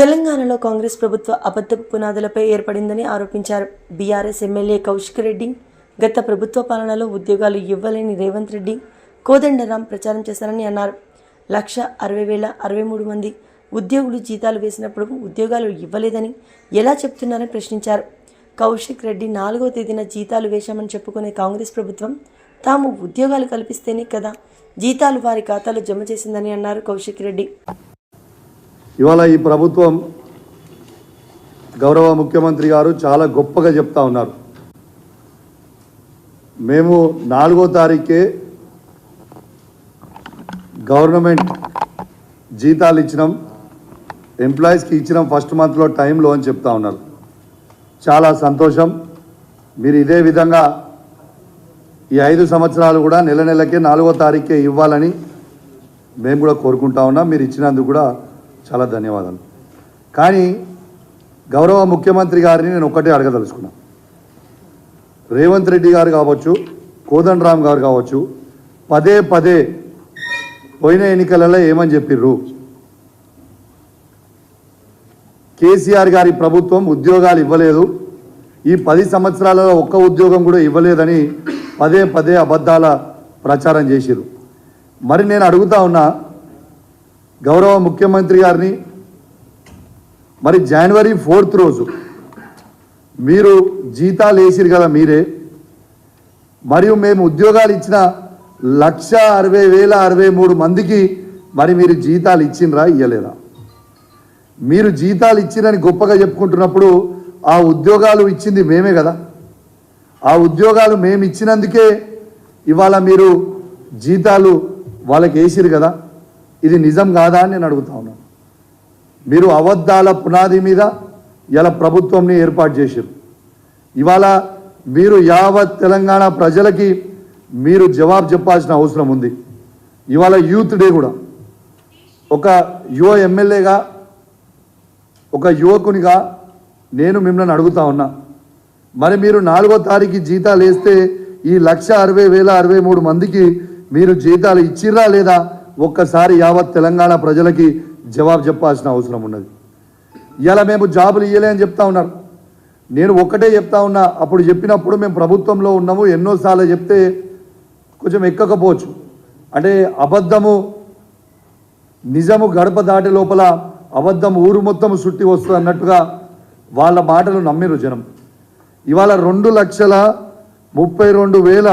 తెలంగాణలో కాంగ్రెస్ ప్రభుత్వ అబద్ధపు పునాదులపై ఏర్పడిందని ఆరోపించారు. బీఆర్ఎస్ ఎమ్మెల్యే కౌశిక్ రెడ్డి గత ప్రభుత్వ పాలనలో ఉద్యోగాలు ఇవ్వలేని రేవంత్ రెడ్డి కోదండరాం ప్రచారం చేశారని అన్నారు. లక్ష అరవై వేల అరవై మూడు మంది ఉద్యోగులు జీతాలు వేసినప్పుడు ఉద్యోగాలు ఇవ్వలేదని ఎలా చెప్తున్నారని ప్రశ్నించారు. కౌశిక్ రెడ్డి నాలుగో తేదీన జీతాలు వేశామని చెప్పుకునే కాంగ్రెస్ ప్రభుత్వం తాము ఉద్యోగాలు కల్పిస్తేనే కదా జీతాలు వారి ఖాతాలో జమ చేసిందని అన్నారు కౌశిక్ రెడ్డి. ఇవాళ ఈ ప్రభుత్వం గౌరవ ముఖ్యమంత్రి గారు చాలా గొప్పగా చెప్తా ఉన్నారు. మేము నాలుగో తారీఖే గవర్నమెంట్ జీతాలు ఇచ్చినాం ఎంప్లాయీస్కి ఇచ్చినాం ఫస్ట్ మంత్లో టైంలో అని చెప్తా ఉన్నారు. చాలా సంతోషం. మీరు ఇదే విధంగా ఈ ఐదు సంవత్సరాలు కూడా నెల నెలకే నాలుగో తారీఖే ఇవ్వాలని మేము కూడా కోరుకుంటా ఉన్నాం. మీరు ఇచ్చినందుకు కూడా చాలా ధన్యవాదాలు. కానీ గౌరవ ముఖ్యమంత్రి గారిని నేను ఒక్కటే అడగదలుచుకున్నా. రేవంత్ రెడ్డి గారు కావచ్చు కోదండరామ్ గారు కావచ్చు పదే పదే పోయిన ఎన్నికలలో ఏమని చెప్పిర్రు? కేసీఆర్ గారి ప్రభుత్వం ఉద్యోగాలు ఇవ్వలేదు. ఈ పది సంవత్సరాలలో ఒక్క ఉద్యోగం కూడా ఇవ్వలేదని పదే పదే అబద్ధాల ప్రచారం చేసిరు మరి నేను అడుగుతా ఉన్నా గౌరవ ముఖ్యమంత్రి గారిని మరి జనవరి ఫోర్త్ రోజు మీరు జీతాలు వేసిరు కదా మీరే మరియు మేము ఉద్యోగాలు ఇచ్చిన లక్ష అరవై వేల అరవై మూడు మందికి మరి మీరు జీతాలు ఇచ్చిండ్రా ఇయ్యలేదా? మీరు జీతాలు ఇచ్చిరని గొప్పగా చెప్పుకుంటున్నప్పుడు ఆ ఉద్యోగాలు ఇచ్చింది మేమే కదా. ఆ ఉద్యోగాలు మేము ఇచ్చినందుకే ఇవాళ మీరు జీతాలు వాళ్ళకి వేసిరు కదా. ఇది నిజం కాదా అని నేను అడుగుతా ఉన్నాను మీరు అబద్ధాల పునాది మీద ఇలా ప్రభుత్వంని ఏర్పాటు చేశారు ఇవాళ మీరు యావత్ తెలంగాణ ప్రజలకి మీరు జవాబు చెప్పాల్సిన అవసరం ఉంది. ఇవాళ యూత్ డే కూడా. ఒక యువ ఎమ్మెల్యేగా ఒక యువకునిగా నేను మిమ్మల్ని అడుగుతా ఉన్నా. మరి మీరు నాలుగో తారీఖు జీతాలు వేస్తే ఈ లక్ష అరవై వేల అరవై మూడు మందికి మీరు జీతాలు ఇచ్చిర్రా లేదా? ఒక్కసారి యావత్ తెలంగాణ ప్రజలకి జవాబు చెప్పాల్సిన అవసరం ఉన్నది. ఇలా మేము జాబులు ఇయ్యలే అని చెప్తా ఉన్నారు. నేను ఒక్కటే చెప్తా ఉన్నా అప్పుడు చెప్పినప్పుడు మేము ప్రభుత్వంలో ఉన్నాము ఎన్నోసార్లు చెప్తే కొంచెం ఎక్కకపోవచ్చు. అంటే అబద్ధము నిజము గడప దాటి లోపల అబద్ధం ఊరు మొత్తం సుట్టి వస్తుంది అన్నట్టుగా వాళ్ళ మాటలు నమ్మిరు జనం. ఇవాళ రెండు లక్షల ముప్పై రెండు వేల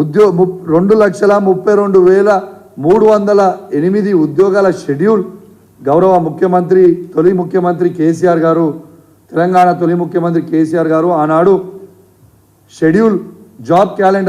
ఉద్యో రెండు లక్షల ముప్పై రెండు వేల మూడు వందల ఎనిమిది ఉద్యోగాల షెడ్యూల్ గౌరవ ముఖ్యమంత్రి తొలి ముఖ్యమంత్రి కేసీఆర్ గారు తెలంగాణ తొలి ముఖ్యమంత్రి కేసీఆర్ గారు ఆనాడు షెడ్యూల్ జాబ్ క్యాలెండర్